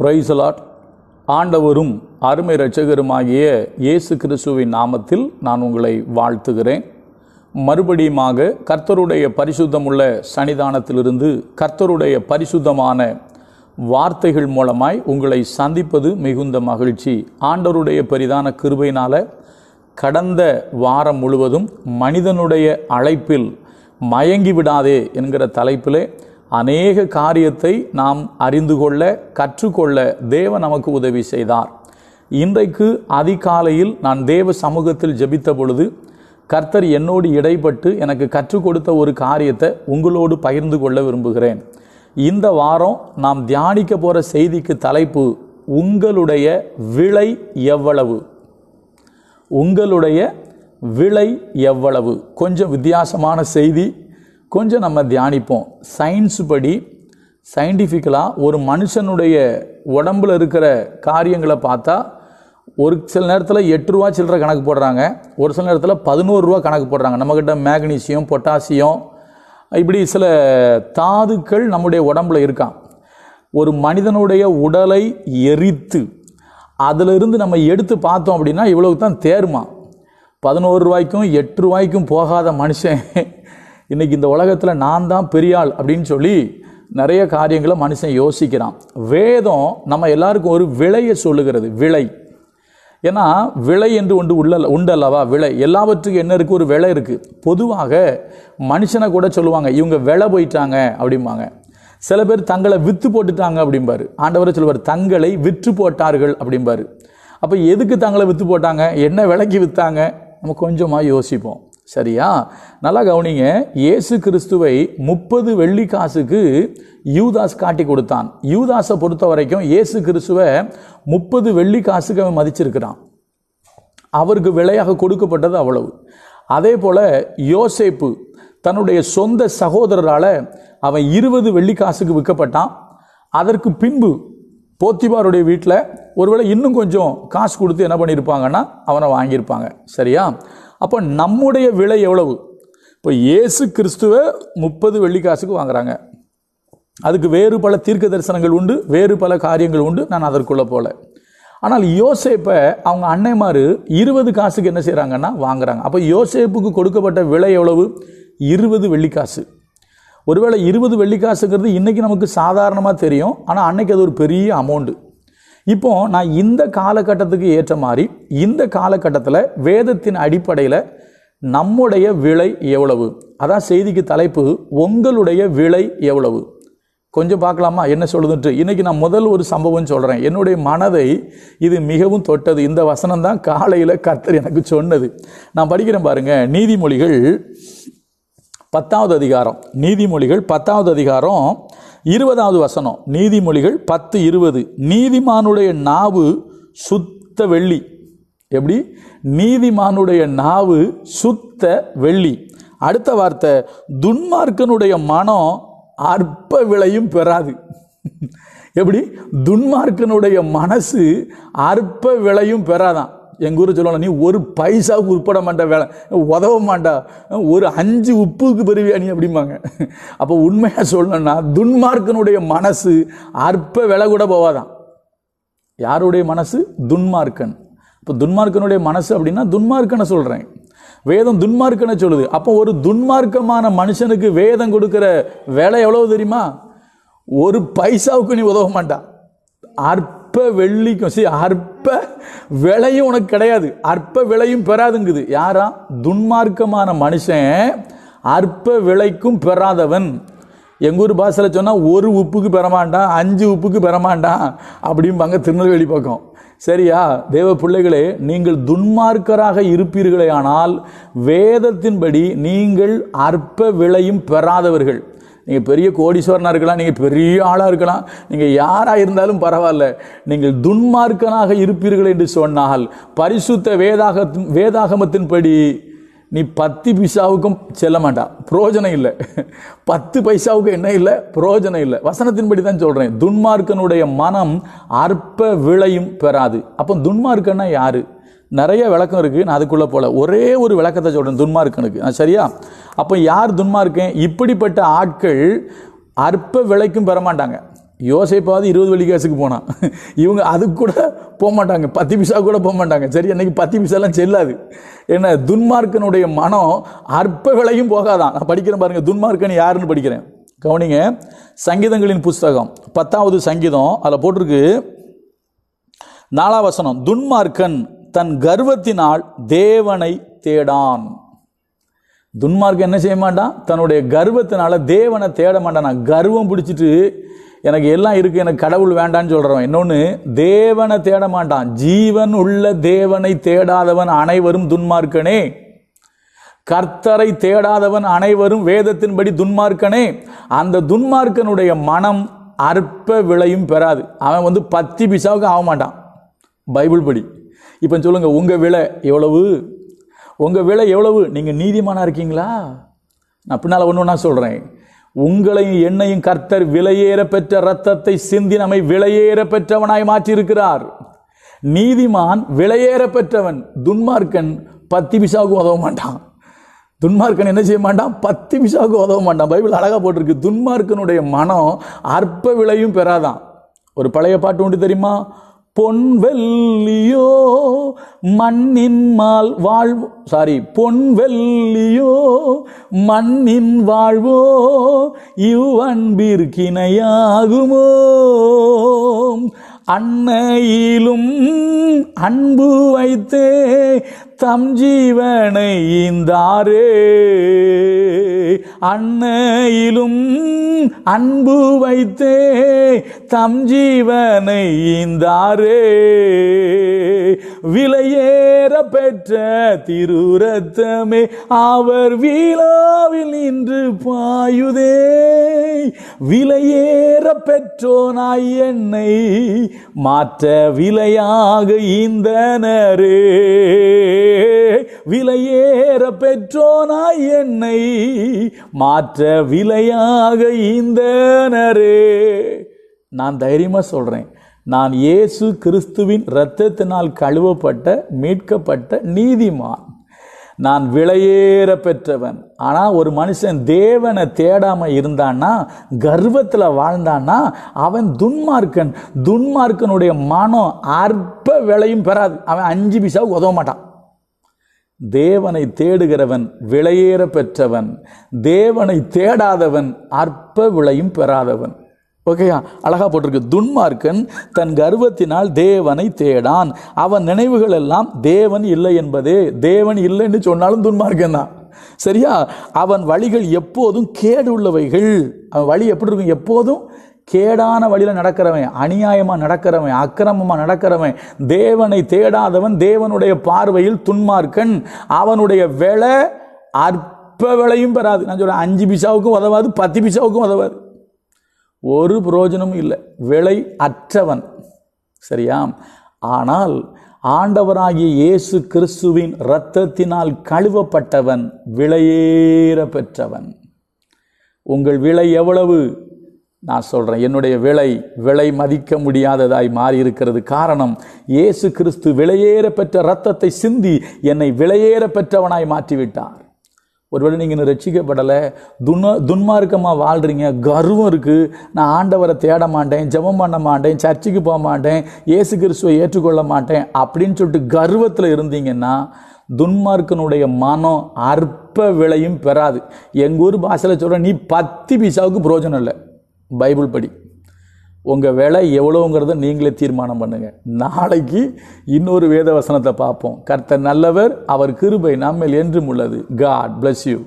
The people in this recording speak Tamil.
பிரைசலாட் ஆண்டவரும் அருமை இரட்சகருமாகிய இயேசு கிறிஸ்துவின் நாமத்தில் நான் உங்களை வாழ்த்துகிறேன். மறுபடியுமாக கர்த்தருடைய பரிசுத்தமுள்ள சன்னிதானத்திலிருந்து கர்த்தருடைய பரிசுத்தமான வார்த்தைகள் மூலமாய் உங்களை சந்திப்பது மிகுந்த மகிழ்ச்சி. ஆண்டவருடைய பெரிதான கிருபையினால் கடந்த வாரம் முழுவதும் மனிதனுடைய அழைப்பில் மயங்கி விடாதே என்கிற தலைப்பிலே அநேக காரியத்தை நாம் அறிந்து கொள்ள கற்றுக்கொள்ள தேவ நமக்கு உதவி செய்தார். இன்றைக்கு அதிகாலையில் நான் தேவ சமூகத்தில் ஜெபித்த பொழுது கர்த்தர் என்னோடு இடைப்பட்டு எனக்கு கற்றுக் கொடுத்த ஒரு காரியத்தை உங்களோடு பகிர்ந்து கொள்ள விரும்புகிறேன். இந்த வாரம் நாம் தியானிக்க போகிற செய்திக்கு தலைப்பு உங்களுடைய விலை எவ்வளவு? உங்களுடைய விலை எவ்வளவு? கொஞ்சம் வித்தியாசமான செய்தி கொஞ்சம் நம்ம தியானிப்போம். சயின்ஸ் படி சயின்டிஃபிக்கலாக ஒரு மனுஷனுடைய உடம்புல இருக்கிற காரியங்களை பார்த்தா ஒரு சில நேரத்தில் எட்டு ரூபா சில்லற கணக்கு போடுறாங்க. ஒரு சில நேரத்தில் பதினோரு ரூபா கணக்கு போடுறாங்க. நம்மக்கிட்ட மேக்னீசியம் பொட்டாசியம் இப்படி சில தாதுக்கள் நம்முடைய உடம்புல இருக்கான் ஒரு மனிதனுடைய உடலை எரித்து அதிலிருந்து நம்ம எடுத்து பார்த்தோம் அப்படின்னா இவ்வளவு தான் தேருமா பதினோரு ரூபாய்க்கும் எட்டு ரூபாய்க்கும் போகாத மனுஷன் இன்றைக்கி இந்த உலகத்தில் நான் தான் பெரியாள் அப்படின்னு சொல்லி நிறைய காரியங்களை மனுஷன் யோசிக்கிறான். வேதம் நம்ம எல்லாருக்கும் ஒரு விலையை சொல்லுகிறது விலை. ஏன்னா விலை என்று ஒன்று உள்ள உண்டல்லவா? விலை. எல்லாவற்றுக்கும் என்ன இருக்குது ஒரு விலை இருக்குது பொதுவாக மனுஷனை கூட சொல்லுவாங்க இவங்க விலை போயிட்டாங்க அப்படிம்பாங்க. சில பேர் தங்களை விற்று போட்டுட்டாங்க அப்படிம்பாரு. ஆண்டவரை சொல்லுவார் தங்களை விற்று போட்டார்கள் அப்படிம்பாரு. அப்போ எதுக்கு தங்களை விற்று போட்டாங்க? என்ன விலைக்கு விற்றாங்க நம்ம கொஞ்சமாக யோசிப்போம். சரியா? நல்லா கவனிங்க. இயேசு கிறிஸ்துவை முப்பது வெள்ளி காசுக்கு யூதாஸ் காட்டி கொடுத்தான். யூதாஸை பொறுத்த வரைக்கும் இயேசு கிறிஸ்துவை முப்பது வெள்ளி காசுக்கு அவன் மதிச்சிருக்கிறான். அவருக்கு விலையாக கொடுக்கப்பட்டது அவ்வளவு. அதே போல் யோசேப்பு தன்னுடைய சொந்த சகோதரரால் அவன் இருபது வெள்ளி காசுக்கு விற்கப்பட்டான். அதற்கு பின்பு போத்திபாருடைய வீட்டில் ஒருவேளை இன்னும் கொஞ்சம் காசு கொடுத்து என்ன பண்ணியிருப்பாங்கன்னா அவனை வாங்கியிருப்பாங்க. சரியா? அப்போ நம்முடைய விலை எவ்வளவு? இப்போ இயேசு கிறிஸ்துவை முப்பது வெள்ளிக்காசுக்கு வாங்குறாங்க. அதுக்கு வேறு பல தீர்க்க தரிசனங்கள் உண்டு வேறு பல காரியங்கள் உண்டு நான் அதற்குள்ளே போகல ஆனால் யோசேப்பை அவங்க அன்னைமார் இருபது காசுக்கு என்ன செய்கிறாங்கன்னா வாங்குறாங்க. அப்போ யோசேப்புக்கு கொடுக்கப்பட்ட விலை எவ்வளவு? இருபது வெள்ளிக்காசு. ஒருவேளை இருபது வெள்ளிக்காசுங்கிறது இன்றைக்கி நமக்கு சாதாரணமாக தெரியும் ஆனால் அன்னைக்கு அது ஒரு பெரிய அமௌண்ட்டு இப்போ நான் இந்த காலகட்டத்துக்கு ஏற்ற மாதிரி இந்த காலகட்டத்தில் வேதத்தின் அடிப்படையில் நம்முடைய விலை எவ்வளவு? அதான் செய்திக்கு தலைப்பு உங்களுடைய விலை எவ்வளவு? கொஞ்சம் பார்க்கலாமா? என்ன சொல்லுதுன்ட்டு. இன்றைக்கி நான் முதல் ஒரு சம்பவம் சொல்கிறேன் என்னுடைய மனதை இது மிகவும் தொட்டது. இந்த வசனம் தான் காலையில் கர்த்தர் எனக்கு சொன்னது. நான் படிக்கிறேன் பாருங்கள் நீதிமொழிகள் பத்தாவது அதிகாரம். நீதிமொழிகள் பத்தாவது அதிகாரம் இருபதாவது வசனம் நீதிமொழிகள் பத்து இருபது. நீதிமானுடைய நாவு சுத்த வெள்ளி. எப்படி? நீதிமானுடைய நாவு சுத்த வெள்ளி. அடுத்த வார்த்தை துன்மார்க்கனுடைய மனம் அற்ப விலையும் பெறாது. எப்படி? துன்மார்க்கனுடைய மனசு அற்ப விலையும் பெறாதான். எங்கள் ஊர் சொல்லலாம் நீ ஒரு பைசாவுக்கு உட்பட மாட்டா வேலை உதவ மாட்டா. ஒரு அஞ்சு உப்புக்கு பெறுவியா நீ? அப்படிம்பாங்க. அப்போ உண்மையாக சொல்லணும்னா துன்மார்க்கனுடைய மனசு அற்ப விலை கூட போவாதான். யாருடைய மனசு? துன்மார்க்கன். இப்போ துன்மார்க்கனுடைய மனசு அப்படின்னா துன்மார்க்கனை சொல்கிறேன் வேதம் துன்மார்க்கனை சொல்லுது. அப்போ ஒரு துன்மார்க்கமான மனுஷனுக்கு வேதம் கொடுக்குற வேலை எவ்வளவு தெரியுமா? ஒரு பைசாவுக்கு நீ உதவ மாட்டா. அற்ப அற்ப வெள்ளிக்கும். சரி அற்ப விலையும் உனக்கு கிடையாது. அற்ப விலையும் பெறாதுங்குது. யாரா? துன்மார்க்கமான மனுஷன் அற்ப விலைக்கும் பெறாதவன். எங்கள் ஊர் பாஷையில் சொன்னால் ஒரு உப்புக்கு பெறமாட்டான் அஞ்சு உப்புக்கு பெறமாட்டான் அப்படிம்பாங்க திருநெல்வேலி பக்கம். சரியா? தேவ பிள்ளைகளே நீங்கள் துன்மார்க்கராக இருப்பீர்களே ஆனால் வேதத்தின்படி நீங்கள் அற்ப விலையும் பெறாதவர்கள். நீங்கள் பெரிய கோடீஸ்வரனாக இருக்கலாம் நீங்கள் பெரிய ஆளாக இருக்கலாம் நீங்கள் யாராக இருந்தாலும் பரவாயில்ல. நீங்கள் துன்மார்க்கனாக இருப்பீர்கள் என்று சொன்னால் பரிசுத்த வேதாக வேதாகமத்தின்படி நீ பத்து பைசாவுக்கும் செல்ல மாட்டா. புரோஜனம் இல்லை. பத்து பைசாவுக்கு என்ன இல்லை? புரோஜனம் இல்லை. வசனத்தின்படி தான் சொல்கிறேன் துன்மார்க்கனுடைய மனம் அற்ப விளையும் பெறாது. அப்போ துன்மார்க்கன்னா யாரு? நிறைய விளக்கம் இருக்குது நான் அதுக்குள்ளே போகல ஒரே ஒரு விளக்கத்தை சொல்கிறேன் துன்மார்க்கனுக்கு நான் சரியா? அப்போ யார் துன்மார்க்கன் இப்படிப்பட்ட ஆட்கள் அற்ப விலைக்கும் பெற மாட்டாங்க. யோசைப்பாவது இருபது வெள்ளி கேஸுக்கு போனான் இவங்க அதுக்கு கூட போக மாட்டாங்க. பத்து பிசா கூட போக மாட்டாங்க. சரி அன்னைக்கு பத்து பிசாலாம் செல்லாது. என்ன? துன்மார்க்கனுடைய மனம் அற்ப விலையும் போகாதான். நான் படிக்கிறேன் பாருங்க. துன்மார்க்கன் யாருன்னு படிக்கிறேன். கவனிங்க. சங்கீதங்களின் புஸ்தகம். பத்தாவது சங்கீதம். அதில் போட்டிருக்கு. நாலாவசனம். துன்மார்க்கன். தன் கர்வத்தினால் தேவனை தேடான். துன்மார்க்கு என்ன செய்ய மாட்டான்? தன்னுடைய கர்வத்தினால தேவனை தேட மாட்டான். நான் கர்வம் பிடிச்சிட்டு எனக்கு எல்லாம் இருக்குது எனக்கு கடவுள் வேண்டான்னு சொல்கிறவன் இன்னொன்று தேவனை தேட மாட்டான். ஜீவன் உள்ள தேவனை தேடாதவன் அனைவரும் துன்மார்க்கனே. கர்த்தரை தேடாதவன் அனைவரும் வேதத்தின்படி துன்மார்க்கனே. அந்த துன்மார்க்கனுடைய மனம் அற்ப விலையும் பெறாது. அவன் வந்து பத்து பிசாவுக்கு ஆக மாட்டான் பைபிள் படி. இப்போ சொல்லுங்கள் உங்கள் விலை எவ்வளவு? உங்கள் விலை எவ்வளவு? நீங்கள் நீதிமானாக இருக்கீங்களா? நான் பின்னால் ஒன்று ஒன்றா சொல்கிறேன் உங்களையும் என்னையும் கர்த்தர் விலையேற பெற்ற ரத்தத்தை சிந்தி நம்மை விலையேற பெற்றவனாய் மாற்றியிருக்கிறார். நீதிமான் விலையேற பெற்றவன். துன்மார்க்கன் பத்து பிசாவுக்கு உதவ மாட்டான். துன்மார்க்கன் என்ன செய்ய மாட்டான்? பத்து பிசாவுக்கு உதவ மாட்டான். பைபிள் அழகாக போட்டிருக்கு. துன்மார்க்கனுடைய மனம் அற்ப விலையும் பெறாதான். ஒரு பழைய பாட்டு உண்டு தெரியுமா? பொன் வெள்ளியோ மண்ணின் மால் வாழ்வு சாரி பொன் வெள்ளியோ மண்ணின் வாழ்வோ இவ்வன்பிற்கிணையாகுமோ அன்னையிலும் அன்பு வைத்தே தம் ஜீவனை ஈந்தாரே. அன்னையிலும் அன்பு வைத்தே தம் ஜீவனை ஈந்தாரே. விலையேற பெற்ற திருரத்தமே அவர் வீழாவில் நின்று பாயுதே. விலையேற பெற்றோனாய் என்னை மாற்ற விலையாக ஈந்தனரே. விலையேற பெற்றோனாய் என்னை மாற்ற விலையாக ஈந்தனரே. நான் தைரியமாக சொல்கிறேன் நான் இயேசு கிறிஸ்துவின் இரத்தத்தினால் கழுவப்பட்ட மீட்கப்பட்ட நீதிமான். நான் விலையேற பெற்றவன். ஆனால் ஒரு மனுஷன் தேவனை தேடாமல் இருந்தான்னா கர்வத்தில் வாழ்ந்தான்னா அவன் துன்மார்க்கன். துன்மார்க்கனுடைய மனம் அற்ப விலையும் பெறாது. அவன் அஞ்சு பிசாவுக்கு உதவ மாட்டான். தேவனை தேடுகிறவன் விலையேற பெற்றவன் தேவனை தேடாதவன் அற்ப விளையும் பெறாதவன். ஓகேயா அழகா போட்டிருக்கு. துன்மார்க்கன் தன் கர்வத்தினால் தேவனை தேடான். அவன் நினைவுகள் எல்லாம் தேவன் இல்லை என்பதே. தேவன் இல்லைன்னு சொன்னாலும் துன்மார்க்கன் தான். சரியா? அவன் வழிகள் எப்போதும் கேடு உள்ளவைகள். அவன் வழி எப்படி இருக்கும்? எப்போதும் கேடான வழியில் நடக்கிறவன் அநியாயமாக நடக்கிறவன் அக்கிரமமாக நடக்கிறவன் தேவனை தேடாதவன் தேவனுடைய பார்வையில் துன்மார்க்கன் அவனுடைய விலை அற்ப விலையும் பெறாது. நான் சொல்றேன் அஞ்சு பிசாவுக்கும் உதவாது பத்து பிசாவுக்கும் உதவாது. ஒரு பிரயோஜனமும் இல்லை. விலை அற்றவன். சரியா? ஆனால் ஆண்டவராகிய இயேசு கிறிஸ்துவின் இரத்தத்தினால் கழுவப்பட்டவன் விலையேற பெற்றவன். உங்கள் விலை எவ்வளவு? நான் சொல்கிறேன் என்னுடைய விலை விலை மதிக்க முடியாததாய் மாறி இருக்கிறது காரணம் இயேசு கிறிஸ்து விலையேற பெற்ற ரத்தத்தை சிந்தி என்னை விலையேற பெற்றவனாய் மாற்றிவிட்டார். ஒருவேளை நீங்கள் இன்னும் ரட்சிக்கப்படலை துன்மா துன்மார்க்கமாக வாழ்கிறீங்க கர்வம் இருக்குது நான் ஆண்டவரை தேட மாட்டேன் ஜெபம் பண்ண மாட்டேன் சர்ச்சுக்கு போக மாட்டேன் இயேசு கிறிஸ்துவை ஏற்றுக்கொள்ள மாட்டேன் அப்படின்னு சொல்லிட்டு கர்வத்தில் இருந்தீங்கன்னா துன்மார்க்கனுடைய மனம் அற்ப விலையும் பெறாது. எங்கள் ஊர் பாஷையில் சொல்கிறேன் நீ பத்து பைசாவுக்கு பிரயோஜனம் இல்லை. பைபிள் படி. உங்கள் விலை எவ்வளோங்கிறத நீங்களே தீர்மானம் பண்ணுங்கள் நாளைக்கு இன்னொரு வேத வசனத்தை பார்ப்போம். கர்த்தர் நல்லவர் அவர் கிருபை நம்மில் என்றும் உள்ளது. God bless you